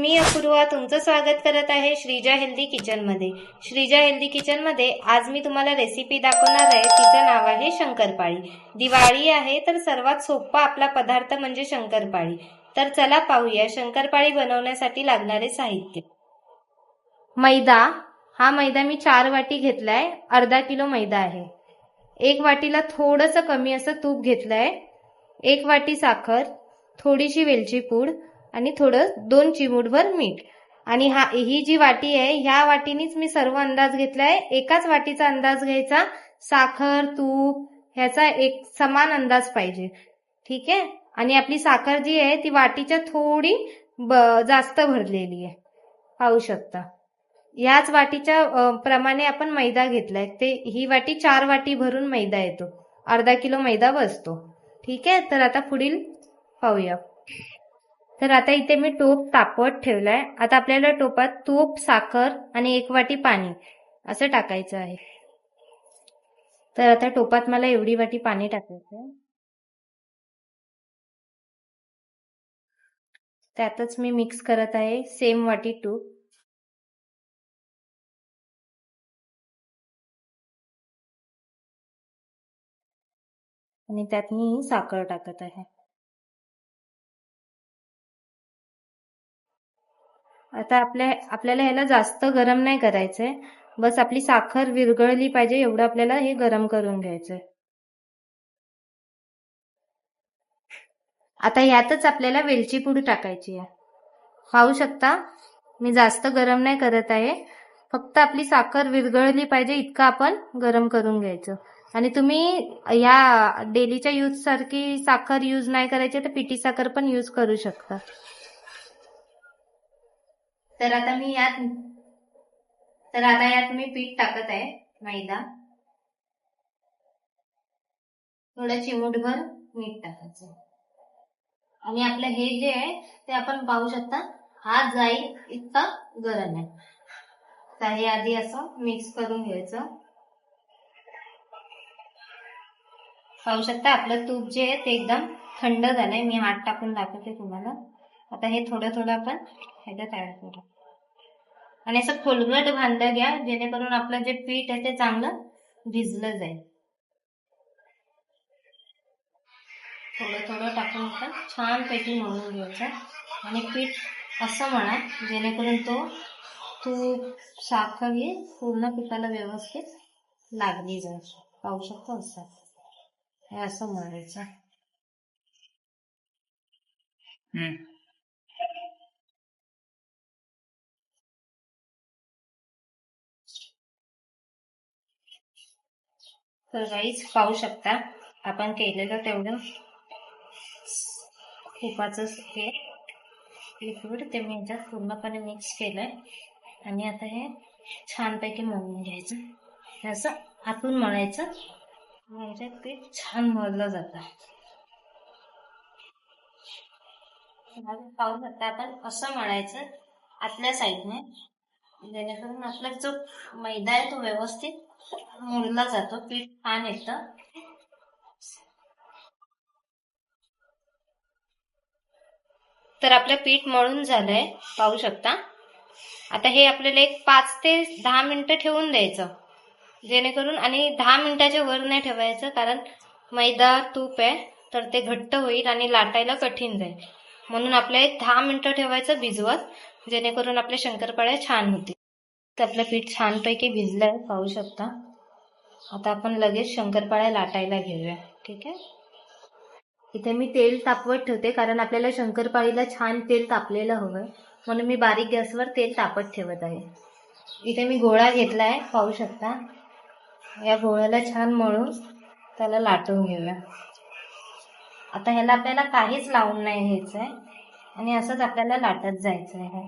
मी अपूर्वा तुमचं स्वागत करत आहे श्रीजा हेल्दी किचनमध्ये श्रीजा हेल्दी किचनमध्ये आज मी तुम्हाला रेसिपी दाखवणार आहे. तिचं नाव आहे शंकरपाळी. दिवाळी आहे तर सर्वात सोपा आपला पदार्थ म्हणजे शंकरपाळी. तर चला पाहूया शंकरपाळी बनवण्यासाठी लागणारे साहित्य. मैदा. हा मैदा मी चार वाटी घेतलाय. अर्धा किलो मैदा आहे. एक वाटीला थोडंसं कमी असं तूप घेतलंय. एक वाटी साखर. थोडीशी वेलची पूड आणि थोडं दोन चिमूटभर मीठ. आणि हा ही जी वाटी आहे ह्या वाटीनीच मी सर्व अंदाज घेतलाय. एकाच वाटीचा अंदाज घ्यायचा. साखर तूप ह्याचा एक समान अंदाज पाहिजे. ठीक आहे? आणि आपली साखर जी आहे ती वाटीच्या थोडी ब- जास्त भरलेली आहे. पाहू शकता. याच वाटीच्या प्रमाणे आपण मैदा घेतलाय. ते ही वाटी चार वाटी भरून मैदा येतो. अर्धा किलो मैदा बसतो. ठीक आहे? तर आता पुढील पाहूया. तर आता इथे मी टोप तापवत ठेवलाय. आता आपल्याला टोपात तूप साखर आणि एक वाटी पाणी असं टाकायचं आहे. तर आता टोपात मला एवढी वाटी पाणी टाकायचं आहे. त्यातच मी मिक्स करत आहे सेम वाटी तूप. आणि त्यात मी साखर टाकत आहे. आता आपल्या आपल्याला ह्याला जास्त गरम नाही करायचंय. बस आपली साखर विरघळली पाहिजे एवढं आपल्याला हे गरम करून घ्यायचंय. आता ह्यातच आपल्याला वेलची पूड टाकायची आहे. पाहू शकता? मी जास्त गरम नाही करत आहे. फक्त आपली साखर विरघळली पाहिजे इतकं आपण गरम करून घ्यायचं. आणि तुम्ही ह्या डेलीच्या यूज सारखी साखर यूज नाही करायची तर पिठी साखर पण यूज करू शकता. तर आता मी यात तर आता यात मी पीठ टाकत आहे मैदा. थोडं चिमूटभर मीठ टाकायचं. आणि आपलं हे जे आहे ते आपण पाहू शकता हा जाईल इतका गरम आहे. तर हे आधी असं मिक्स करून घ्यायचं. पाहू शकता आपलं तूप जे आहे ते एकदम थंड झालंय. मी हात टाकून दाखवते तुम्हाला. आता हे थोडं थोडं आपण ह्याच्यात ऍड करू. आणि असं खोलगट बांधलं घ्या जेणेकरून आपलं जे पीठ आहे ते चांगलं भिजलं जाईल. थोडं थोडं टाकून आपण छानपैकी मळून घ्यायचं. आणि पीठ असं म्हणा जेणेकरून तो तूप साखर ही पूर्ण पिकाला व्यवस्थित लागली जाईल. पाहू शकतो असं. हे असं म्हणायचं तर राईस पाहू शकता. आपण केलेलं तेवढं तुपाचं हे लिक्विड ते मी पूर्णपणे मिक्स केलंय. आणि आता हे छानपैकी मळून घ्यायचं. असं आतून मळायचं म्हणजे ते छान मळलं जातं. पाहू शकता आपण असं मळायचं आतल्या साईडने जेणेकरून आपला जो मैदा आहे तो व्यवस्थित मुरला जातो पीठ छान येतं. तर आपलं पीठ मळून झालंय पाहू शकता. आता हे आपल्याला एक पाच ते दहा मिनिटं ठेवून द्यायचं. जेणेकरून आणि दहा मिनिटाच्या वर नाही ठेवायचं कारण मैदा तूप आहे तर ते घट्ट होईल आणि लाटायला कठीण जाईल. म्हणून आपल्या एक दहा मिनिटं ठेवायचं भिजवत जेणेकरून आपल्या शंकरपाळ्या छान होतील. तर आपलं पीठ छानपैकी भिजलंय पाहू शकता. आता आपण लगेच शंकरपाळ्या लाटायला घेऊया ठीक आहे? इथे मी तेल तापवत ठेवते कारण आपल्याला शंकरपाळीला छान तेल तापलेलं हवं. म्हणून मी बारीक गॅसवर तेल तापत ठेवत आहे. इथे मी गोळा घेतलाय पाहू शकता. या गोळ्याला छान मळून त्याला लाटून घेऊया. आता ह्याला आपल्याला काहीच लावून नाही घ्यायचं आहे आणि असंच आपल्याला लाटत जायचं आहे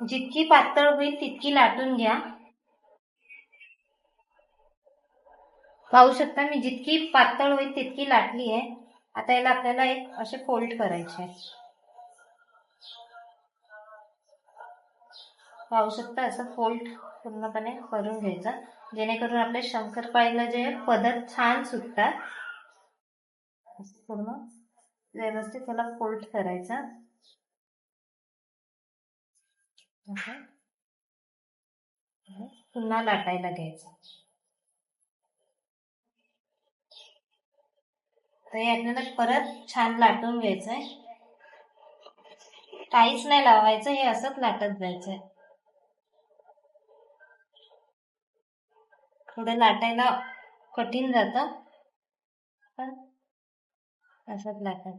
जितकी पातळ होईल तितकी लाटून घ्या. पाहू शकता मी जितकी पातळ होईल तितकी लाटली आहे. आता याला आपल्याला एक असे फोल्ड करायचे पाहू शकता असं फोल्ड पूर्णपणे करून घ्यायचं. जेणेकरून आपल्या शंकरपाळीला जे पदर छान सुटतात. पूर्ण व्यवस्थित त्याला फोल्ड करायचा. पुन्हा लाटायला घ्यायचं. तर हे आपल्याला परत छान लाटून घ्यायचंय. काहीच नाही लावायचं हे असंच लाटत जायचंय. थोडं लाटायला कठीण जातं पण असंच लाटत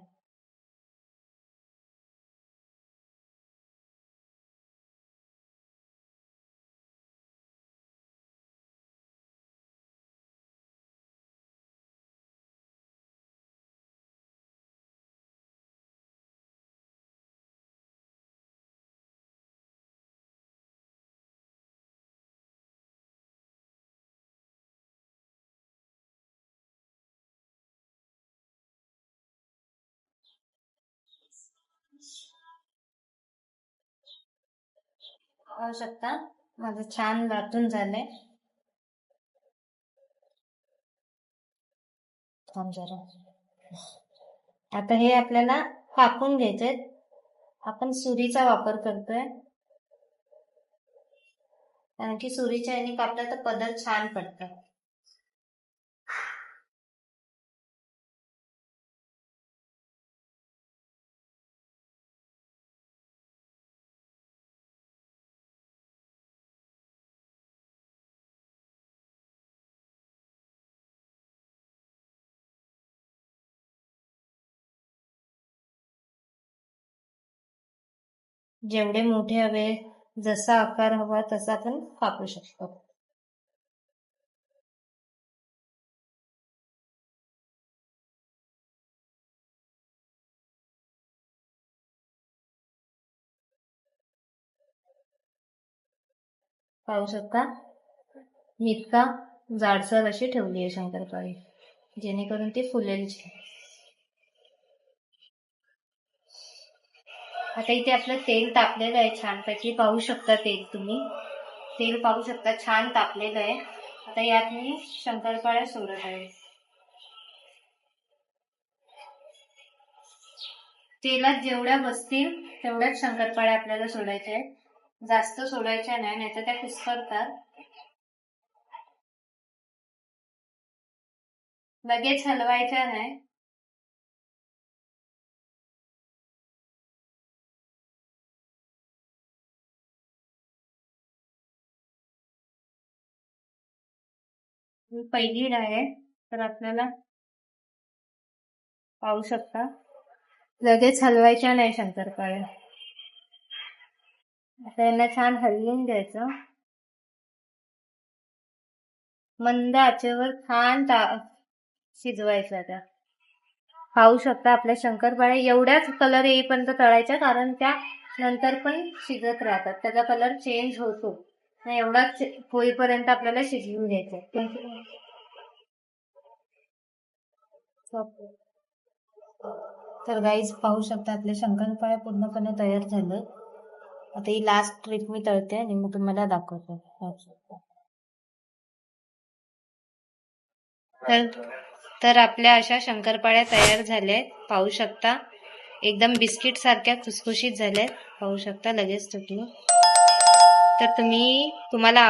पाहू शकता. माझं छान लाटून झालंय. आता हे आपल्याला फाकून घ्यायचे आपण सुरीचा वापर करतोय. कारण की सुरीच्या याने कापला तर पदर छान पडतं. जेवढे मोठे हवे जसा आकार हवा तसा आपण कापू शकतो. पाहू शकता? इतका जाडसर अशी ठेवली आहे शंकरपाळी. जेणेकरून ती फुलेल आता इथे आपलं तेल तापलेलं आहे छानपैकी. पाहू शकता तेल तुम्ही. तेल पाहू शकता छान तापलेलं आहे. आता यात मी शंकरपाळ्या सोडत आहे. तेलात जेवढ्या बसतील तेवढ्याच शंकरपाळ्या आपल्याला सोडायच्या आहेत. जास्त सोडायच्या नाही नाहीतर त्या कुसकरतात लगेच हलवायच्या नाही. पहिली डाळ आहे तर आपल्याला पाहू शकता. लगेच हलवायच्या नाही शंकरपाळ्या आता यांना छान हलवून घ्यायचं. मंद आचेवर छान ता शिजवायच्या त्या. पाहू शकता आपल्या शंकरपाळ्या एवढ्याच कलर येईपर्यंत तळायच्या कारण त्या नंतर पण शिजत राहतात. त्याचा कलर चेंज होतो. नाही एवढाच होईपर्यंत आपल्याला शिजवून घ्यायचं तर गाईज पाहू शकता आपले शंकरपाळ्या पूर्णपणे तयार झालं. आता ही लास्ट ट्रिप मी तळते आणि मग तुम्हाला दाखवते. तर तर आपल्या अशा शंकरपाळ्या तयार झाल्या पाहू शकता. एकदम बिस्किट सारख्या खुसखुशीत झाल्यात. पाहू शकता लगेच तुटली तर तुम्ही तुम्हाला